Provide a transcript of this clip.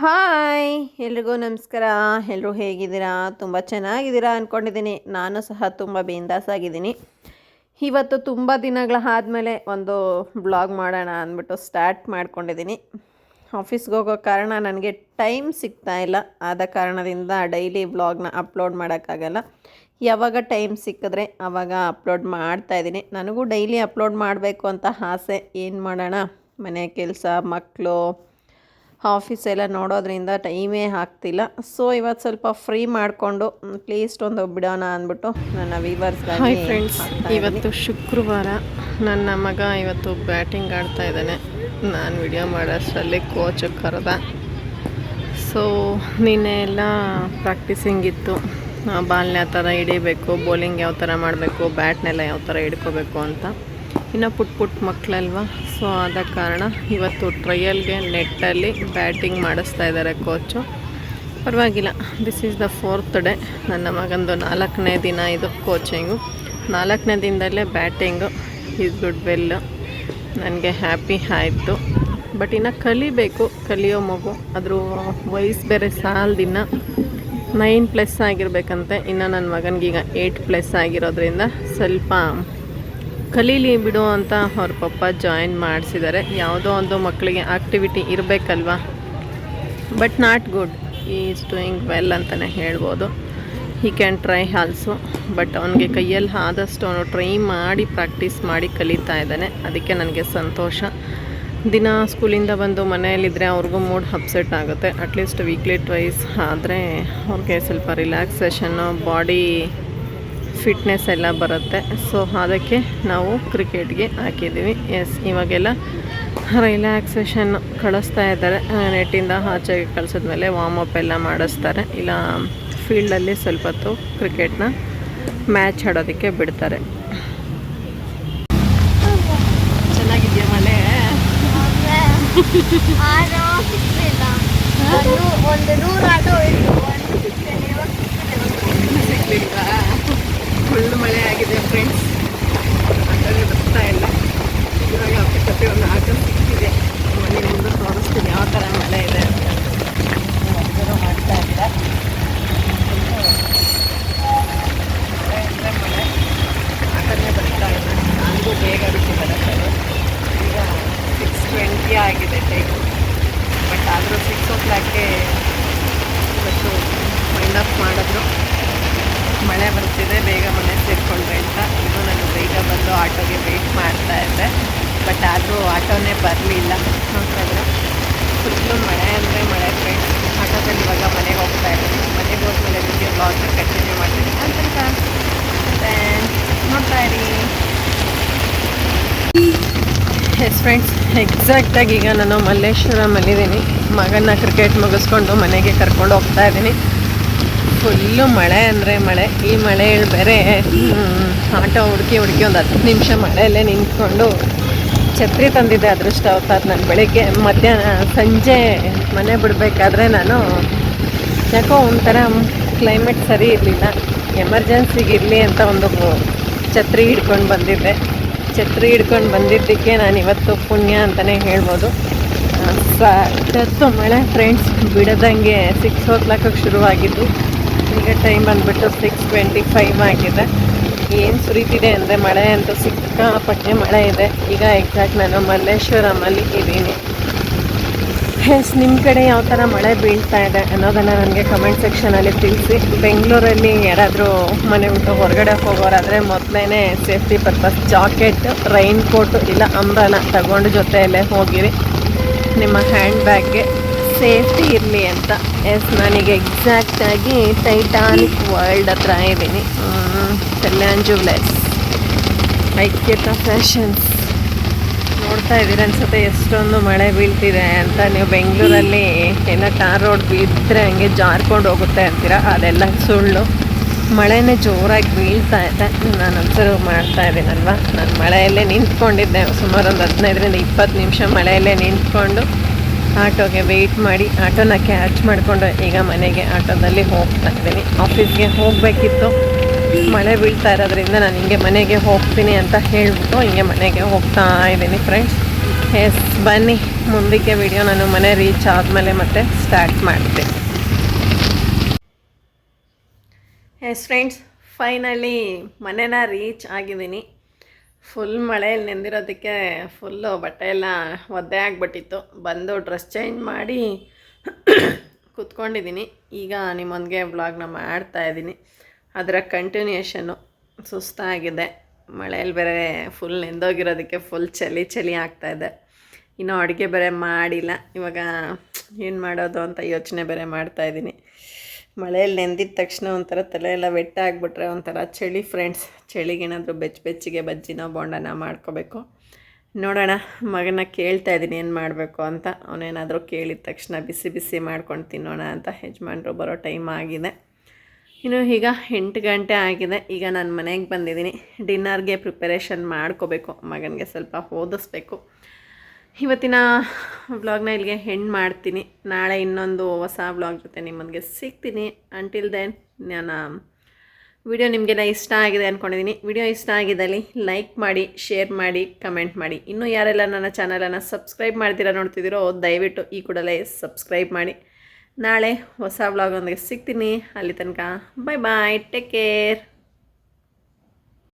Hi, ಎಲ್ರಿಗೂ ನಮಸ್ಕಾರ. ಎಲ್ಲರೂ ಹೇಗಿದ್ದೀರಾ? ತುಂಬ ಚೆನ್ನಾಗಿದ್ದೀರಾ ಅಂದ್ಕೊಂಡಿದ್ದೀನಿ ನಾನು ಸಹ ತುಂಬ ಬೇಂದಾಸ ಆಗಿದ್ದೀನಿ. ಇವತ್ತು ತುಂಬ ದಿನಗಳ ಆದಮೇಲೆ ಒಂದು ಬ್ಲಾಗ್ ಮಾಡೋಣ ಅಂದ್ಬಿಟ್ಟು ಸ್ಟಾರ್ಟ್ ಮಾಡ್ಕೊಂಡಿದ್ದೀನಿ. ಆಫೀಸ್ಗೆ ಹೋಗೋ ಕಾರಣ ನನಗೆ ಟೈಮ್ ಸಿಗ್ತಾ ಇಲ್ಲ. ಆದ ಕಾರಣದಿಂದ ಡೈಲಿ ಬ್ಲಾಗ್ನ ಅಪ್ಲೋಡ್ ಮಾಡೋಕ್ಕಾಗಲ್ಲ. ಯಾವಾಗ ಟೈಮ್ ಸಿಕ್ಕಿದ್ರೆ ಆವಾಗ ಅಪ್ಲೋಡ್ ಮಾಡ್ತಾಯಿದ್ದೀನಿ ನನಗೂ ಡೈಲಿ ಅಪ್ಲೋಡ್ ಮಾಡಬೇಕು ಅಂತ ಆಸೆ. ಏನು ಮಾಡೋಣ? ಮನೆ ಕೆಲಸ, ಮಕ್ಕಳು ಆಫೀಸ್ ಎಲ್ಲ ನೋಡೋದ್ರಿಂದ ಟೈಮೇ ಆಗ್ತಿಲ್ಲ. ಸೊ ಇವತ್ತು ಸ್ವಲ್ಪ ಫ್ರೀ ಮಾಡಿಕೊಂಡು ಅಟ್ಲೀಸ್ಟ್ ಒಂದು ಬಿಡೋಣ ಅಂದ್ಬಿಟ್ಟು ನನ್ನ ವೀವರ್ಸ್ ಹಾಯ್ ಫ್ರೆಂಡ್ಸ್ ಇವತ್ತು ಶುಕ್ರವಾರ ನನ್ನ ಮಗ ಇವತ್ತು ಬ್ಯಾಟಿಂಗ್ ಆಡ್ತಾ ಇದ್ದಾನೆ. ನಾನು ವಿಡಿಯೋ ಮಾಡೋಷ್ಟರಲ್ಲಿ ಕೋಚ್ ಕರೆದ. ಸೊ ನಿನ್ನೆ ಎಲ್ಲ ಪ್ರಾಕ್ಟೀಸಿಂಗ್ ಇತ್ತು. ಬಾಲ್ನ ಯಾವ ಥರ ಹಿಡಿಬೇಕು ಬೌಲಿಂಗ್ ಯಾವ ಥರ ಮಾಡಬೇಕು ಬ್ಯಾಟ್ನೆಲ್ಲ ಯಾವ ಥರ ಹಿಡ್ಕೋಬೇಕು ಅಂತ. ಇನ್ನು ಪುಟ್ ಪುಟ್ ಮಕ್ಕಳಲ್ವ ಸೊ ಆದ ಕಾರಣ ಇವತ್ತು ಟ್ರಯಲ್ಗೆ ನೆಟ್ಟಲ್ಲಿ ಬ್ಯಾಟಿಂಗ್ ಮಾಡಿಸ್ತಾ ಇದ್ದಾರೆ ಕೋಚು ಪರವಾಗಿಲ್ಲ. This is the fourth day ನನ್ನ ಮಗಂದು ನಾಲ್ಕನೇ ದಿನ ಇದು ಕೋಚಿಂಗು ನಾಲ್ಕನೇ ದಿನದಲ್ಲೇ ಬ್ಯಾಟಿಂಗು ಈಸ್ ಗುಡ್ ವೆಲ್ ನನಗೆ ಹ್ಯಾಪಿ ಆಯಿತು. ಬಟ್ ಇನ್ನು ಕಲಿಬೇಕು. ಕಲಿಯೋ ಮಗು. ಅದ್ರ ವಯಸ್ಸು ಬೇರೆ ಸಾಲದಿನ ನೈನ್ ಪ್ಲಸ್ ಆಗಿರಬೇಕಂತೆ. ಇನ್ನು ನನ್ನ ಮಗನಿಗೀಗ ಏಯ್ಟ್ ಪ್ಲಸ್ ಆಗಿರೋದ್ರಿಂದ ಸ್ವಲ್ಪ ಕಲೀಲಿ ಬಿಡು ಅಂತ ಅವ್ರ ಪಪ್ಪ ಜಾಯಿನ್ ಮಾಡಿಸಿದ್ದಾರೆ ಯಾವುದೋ ಒಂದು ಮಕ್ಕಳಿಗೆ activity ಇರಬೇಕಲ್ವಾ? But not good is doing well ಅಂತಲೇ ಹೇಳ್ಬೋದು. He can try also but ಅವನಿಗೆ ಕೈಯಲ್ಲಿ ಆದಷ್ಟು ಅವನು ಟ್ರೈ ಮಾಡಿ ಪ್ರಾಕ್ಟೀಸ್ ಮಾಡಿ ಕಲಿತಾ ಇದ್ದಾನೆ. ಅದಕ್ಕೆ ನನಗೆ ಸಂತೋಷ. ದಿನ ಸ್ಕೂಲಿಂದ ಬಂದು ಮನೆಯಲ್ಲಿದ್ದರೆ ಅವ್ರಿಗೂ ಮೂಡ್ ಅಪ್ಸೆಟ್ ಆಗುತ್ತೆ. ಅಟ್ಲೀಸ್ಟ್ ವೀಕ್ಲಿ ಟ್ವೈಸ್ ಆದರೆ ಅವ್ರಿಗೆ ಸ್ವಲ್ಪ ರಿಲ್ಯಾಕ್ಸೇಷನ್ನು ಬಾಡಿ ಫಿಟ್ನೆಸ್ ಎಲ್ಲ ಬರುತ್ತೆ. ಸೊ ಅದಕ್ಕೆ ನಾವು ಕ್ರಿಕೆಟ್ಗೆ ಹಾಕಿದ್ದೀವಿ. ಎಸ್ ಇವಾಗೆಲ್ಲ ರಿಲ್ಯಾಕ್ಸೇಷನ್ ಕಳಿಸ್ತಾ ಇದ್ದಾರೆ. ನೆಟ್ಟಿಂದ ಆಚೆಗೆ ಕಳಿಸಿದ್ಮೇಲೆ ಅಪ್ ಎಲ್ಲ ಮಾಡಿಸ್ತಾರೆ. ಇಲ್ಲ ಫೀಲ್ಡಲ್ಲಿ ಸ್ವಲ್ಪ ಹೊತ್ತು ಕ್ರಿಕೆಟ್ನ ಮ್ಯಾಚ್ ಆಡೋದಕ್ಕೆ ಬಿಡ್ತಾರೆ. ಚೆನ್ನಾಗಿದೆಯಾ ಮಳೆ? ಒಂದು ನೂರು ಆಟೋ ಫುಲ್ ಮಳೆ ಆಗಿದೆ ಫ್ರೆಂಡ್ಸ್ ಆಟೋಗೆ ಬರ್ತಾ ಇಲ್ಲ ಇವಾಗ ಅಪ್ಪಕತ್ತೆ ಒಂದು ಆಟೋ ಸಿಕ್ಕಿದೆ ಮನೆ ಮುಂದೆ ತೋರಿಸ್ತೀನಿ ಯಾವ ಥರ ಮಳೆ ಇದೆ ಅಂತ ಅಬ್ಸರ್ವ್ ಮಾಡ್ತಾ ಇಲ್ಲ ಮಳೆ ಅಂದರೆ ಮಳೆ ಆಟೋನೇ ಬರ್ತಾ ಇಲ್ಲ ನನಗೂ ಬೇಗ ಬಿಟ್ಟು ಬರುತ್ತೆ ಈಗ ಸಿಕ್ಸ್ ಟ್ವೆಂಟಿ ಆಗಿದೆ ಟೈಮ್ ಬಟ್ ಆದರೂ ಸಿಕ್ಸ್ ಓ ಕ್ಲಾಕ್ಗೆ ಇವತ್ತು ಮೈಂಡ್ ಆಫ್ ಮಾಡಿದ್ರು ಮಳೆ ಬರ್ತಿದೆ ಮನೆ ಸೇರಿಕೊಂಡ್ರೆ ಅಂತ ಇದು ನಾನು ಬೇಗ ಬಂದು ಆಟೋಗೆ ವೆಯ್ಟ್ ಮಾಡ್ತಾ ಇದ್ದೆ. ಬಟ್ ಆದರೂ ಆಟೋನೇ ಬರಲಿಲ್ಲ. ನೋಡ್ತಾ ಇದ್ರೆ ಫುಲ್ಲು ಮಳೆ ಅಂದರೆ ಮಳೆ ಫ್ರೆಂಡ್ಸ್ ಆಟೋದಲ್ಲಿ ಇವಾಗ ಮನೆಗೆ ಹೋಗ್ತಾ ಇದ್ದೀನಿ ಮನೆಗೆ ಹೋದ್ಮೇಲೆ ನಿಮಗೆ ಬ್ಲಾಗ್ನ ಕಂಟಿನ್ಯೂ ಮಾಡ್ತೀನಿ. ಅಂತ ನೋಡ್ತಾ ಇರಿ. ಎಸ್ ಫ್ರೆಂಡ್ಸ್ ಎಕ್ಸಾಕ್ಟಾಗಿ ಈಗ ನಾನು ಮಲ್ಲೇಶ್ವರಮಲ್ಲಿದ್ದೀನಿ ಮಗನ ಕ್ರಿಕೆಟ್ ಮುಗಿಸ್ಕೊಂಡು ಮನೆಗೆ ಕರ್ಕೊಂಡು ಹೋಗ್ತಾ ಇದ್ದೀನಿ. ಫುಲ್ಲು ಮಳೆ ಅಂದರೆ ಮಳೆ. ಈ ಮಳೆ ಬೇರೆ ಆಟೋ ಹುಡುಕಿ ಹುಡುಕಿ ಒಂದು ಹತ್ತು ನಿಮಿಷ ಮಳೆಯಲ್ಲೇ ನಿಂತ್ಕೊಂಡು ಛತ್ರಿ ತಂದಿದ್ದೆ ಅದೃಷ್ಟ ಅವತ್ತಾದ ನಾನು ಬೆಳಗ್ಗೆ ಮಧ್ಯಾಹ್ನ, ಸಂಜೆ ಮನೆ ಬಿಡಬೇಕಾದ್ರೆ ನಾನು ಯಾಕೋ ಒಂಥರ ಕ್ಲೈಮೇಟ್ ಸರಿ ಇರಲಿಲ್ಲ. ಎಮರ್ಜೆನ್ಸಿಗೆ ಇರಲಿ ಅಂತ ಒಂದು ಛತ್ರಿ ಹಿಡ್ಕೊಂಡು ಬಂದಿದ್ದೆ. ಛತ್ರಿ ಹಿಡ್ಕೊಂಡು ಬಂದಿದ್ದಕ್ಕೆ ನಾನು ಇವತ್ತು ಪುಣ್ಯ ಅಂತಲೇ ಹೇಳ್ಬೋದು. ಸಖತ್ತು ಮಳೆ ಫ್ರೆಂಡ್ಸ್ ಬಿಡದಂಗೆ ಸಿಕ್ಸ್ ಓ ಕ್ಲಾಕಿಗೆ ಶುರುವಾಗಿದ್ದು. ಈಗ ಟೈಮ್ ಬಂದುಬಿಟ್ಟು ಸಿಕ್ಸ್ ಟ್ವೆಂಟಿ ಫೈವ್ ಆಗಿದೆ. ಏನು ಸುರಿತಿದೆ ಅಂದರೆ ಮಳೆ ಅಂತೂ ಸಿಕ್ಕಾಪಟ್ಟೆ ಮಳೆ ಇದೆ. ಈಗ ಎಕ್ಸಾಕ್ಟ್ ನಾನು ಮಲ್ಲೇಶ್ವರಮ್ಮಲ್ಲಿ ಇದ್ದೀನಿ. ಎಸ್ ನಿಮ್ಮ ಕಡೆ ಯಾವ ಥರ ಮಳೆ ಬೀಳ್ತಾ ಇದೆ ಅನ್ನೋದನ್ನು ನನಗೆ ಕಮೆಂಟ್ ಸೆಕ್ಷನಲ್ಲಿ ತಿಳಿಸಿ. ಬೆಂಗಳೂರಲ್ಲಿ ಯಾರಾದರೂ ಮನೆ ಬಿಟ್ಟು ಹೊರಗಡೆ ಹೋಗೋರಾದರೆ ಮೊದಲೇ safety purpose jacket rain coat ಇಲ್ಲ ಅಂಬ್ರಲ್ಲ ತಗೊಂಡು ಜೊತೆಯಲ್ಲೇ ಹೋಗಿರಿ. ನಿಮ್ಮ ಹ್ಯಾಂಡ್ ಬ್ಯಾಗ್ಗೆ ಸೇಫ್ಟಿ ಇರಲಿ ಅಂತ. ಎಸ್ ನನಗೆ ಎಕ್ಸಾಕ್ಟಾಗಿ ಟೈಟಾನಿಕ್ ವರ್ಲ್ಡ್ ಹತ್ರ ಇದ್ದೀನಿ. ಕಲ್ಯಾಣ್ ಜುವೆಲರ್ಸ್ ಐಕ್ಯತಾ ಫ್ಯಾಷನ್ಸ್ ನೋಡ್ತಾ ಇದ್ದೀರ ಅನ್ಸುತ್ತೆ ಎಷ್ಟೊಂದು ಮಳೆ ಬೀಳ್ತಿದೆ ಅಂತ. ನೀವು ಬೆಂಗಳೂರಲ್ಲಿ ಏನೋ ಟಾರ್ ರೋಡ್ ಬಿದ್ದರೆ ಹಂಗೆ ಜಾರ್ಕೊಂಡು ಹೋಗುತ್ತೆ ಅಂತೀರ? ಅದೆಲ್ಲ ಸುಳ್ಳು. ಮಳೆನೇ ಜೋರಾಗಿ ಬೀಳ್ತಾ ಇದೆ. ನಾನು ಅಬ್ಸರ್ವ್ ಮಾಡ್ತಾ ಇದ್ದೀನಲ್ವಾ? ನಾನು ಮಳೆಯಲ್ಲೇ ನಿಂತ್ಕೊಂಡಿದ್ದೆ ಸುಮಾರು ಒಂದು ಹದಿನೈದರಿಂದ ಇಪ್ಪತ್ತು ನಿಮಿಷ ಮಳೆಯಲ್ಲೇ ನಿಂತ್ಕೊಂಡು. ಆಟೋಗೆ ವೆಯ್ಟ್ ಮಾಡಿ, ಆಟೋನ ಕ್ಯಾಚ್ ಮಾಡಿಕೊಂಡು ಈಗ ಮನೆಗೆ ಆಟೋದಲ್ಲಿ ಹೋಗ್ತಾ ಇದ್ದೀನಿ. ಆಫೀಸ್ಗೆ ಹೋಗಬೇಕಿತ್ತು. ಮಳೆ ಬೀಳ್ತಾ ಇರೋದ್ರಿಂದ ನಾನು ಹಿಂಗೆ ಮನೆಗೆ ಹೋಗ್ತೀನಿ ಅಂತ ಹೇಳ್ಬಿಟ್ಟು ಹಿಂಗೆ ಮನೆಗೆ ಹೋಗ್ತಾ ಇದ್ದೀನಿ ಫ್ರೆಂಡ್ಸ್ ಎಸ್ ಬನ್ನಿ. ಮುಂದಕ್ಕೆ ವಿಡಿಯೋ ನಾನು ಮನೆ ರೀಚ್ ಆದಮೇಲೆ ಮತ್ತೆ ಸ್ಟಾರ್ಟ್ ಮಾಡ್ತೀನಿ. ಎಸ್ ಫ್ರೆಂಡ್ಸ್ ಫೈನಲಿ ಮನೆನ ರೀಚ್ ಆಗಿದ್ದೀನಿ. ಫುಲ್ ಮಳೆಯಲ್ಲಿ ನೆಂದಿರೋದಕ್ಕೆ ಫುಲ್ಲು ಬಟ್ಟೆ ಎಲ್ಲ ಒದ್ದೆ ಆಗಿಬಿಟ್ಟಿತ್ತು. ಬಂದು ಡ್ರೆಸ್ ಚೇಂಜ್ ಮಾಡಿ ಕೂತ್ಕೊಂಡಿದ್ದೀನಿ. ಈಗ ನಿಮ್ಮೊಂದಿಗೆ ಬ್ಲಾಗ್ನ ಮಾಡ್ತಾಯಿದ್ದೀನಿ ಅದರ ಕಂಟಿನ್ಯೂಷನ್ನು ಸುಸ್ತಾಗಿದೆ. ಮಳೆಯಲ್ಲಿ ಬೇರೆ ಫುಲ್ ನೆಂದೋಗಿರೋದಕ್ಕೆ ಫುಲ್ ಚಳಿ ಚಳಿ ಆಗ್ತಾಯಿದೆ ಇನ್ನು ಅಡುಗೆ ಬೇರೆ ಮಾಡಿಲ್ಲ. ಇವಾಗ ಏನು ಮಾಡೋದು ಅಂತ ಯೋಚನೆ ಬೇರೆ ಮಾಡ್ತಾಯಿದ್ದೀನಿ ಮಳೆಯಲ್ಲಿ ನೆಂದಿದ ತಕ್ಷಣ ಒಂಥರ ತಲೆ ಎಲ್ಲ ವೆಟ್ಟ ಆಗಿಬಿಟ್ರೆ ಒಂಥರ ಚಳಿ ಫ್ರೆಂಡ್ಸ್ ಚಳಿಗೇನಾದರೂ ಬೆಚ್ಚ ಬೆಚ್ಚಿಗೆ ಬಜ್ಜಿನ ಬೋಂಡನ ಮಾಡ್ಕೋಬೇಕು. ನೋಡೋಣ, ಮಗನ ಕೇಳ್ತಾ ಇದ್ದೀನಿ ಏನು ಮಾಡಬೇಕು ಅಂತ. ಅವನೇನಾದರೂ ಕೇಳಿದ ತಕ್ಷಣ ಬಿಸಿ ಬಿಸಿ ಮಾಡ್ಕೊಂಡು ತಿನ್ನೋಣ ಅಂತ ಯಜಮಾನ್ರು ಬರೋ ಟೈಮ್ ಆಗಿದೆ. ಇನ್ನು ಈಗ ಎಂಟು ಗಂಟೆ ಆಗಿದೆ. ಈಗ ನಾನು ಮನೆಗೆ ಬಂದಿದ್ದೀನಿ. ಡಿನ್ನರ್ಗೆ ಪ್ರಿಪರೇಷನ್ ಮಾಡ್ಕೋಬೇಕು. ಮಗನಿಗೆ ಸ್ವಲ್ಪ ಓದಿಸ್ಬೇಕು. ಇವತ್ತಿನ ವ್ಲಾಗ್ನ ಇಲ್ಲಿಗೆ ಹೆಣ್ಣು ಮಾಡ್ತೀನಿ. ನಾಳೆ ಇನ್ನೊಂದು ಹೊಸ ವ್ಲಾಗ್ ಜೊತೆ ನಿಮ್ಮೊಂದಿಗೆ ಸಿಗ್ತೀನಿ. ಅಂಟಿಲ್ ದೆನ್ ನಾನು ವಿಡಿಯೋ ನಿಮಗೆಲ್ಲ ಇಷ್ಟ ಆಗಿದೆ ಅಂದ್ಕೊಂಡಿದ್ದೀನಿ ವಿಡಿಯೋ ಇಷ್ಟ ಆಗಿದ್ದಲ್ಲಿ ಲೈಕ್ ಮಾಡಿ ಶೇರ್ ಮಾಡಿ ಕಮೆಂಟ್ ಮಾಡಿ. ಇನ್ನೂ ಯಾರೆಲ್ಲ ನನ್ನ ಚಾನಲನ್ನು ಸಬ್ಸ್ಕ್ರೈಬ್ ಮಾಡ್ತೀರಾ ನೋಡ್ತಿದ್ದೀರೋ, ದಯವಿಟ್ಟು ಈ ಕೂಡಲೇ ಸಬ್ಸ್ಕ್ರೈಬ್ ಮಾಡಿ. ನಾಳೆ ಹೊಸ ವ್ಲಾಗ್ ಒಂದಿಗೆ ಸಿಗ್ತೀನಿ. ಅಲ್ಲಿ ತನಕ ಬಾಯ್ ಬಾಯ್ ಟೇಕ್ ಕೇರ್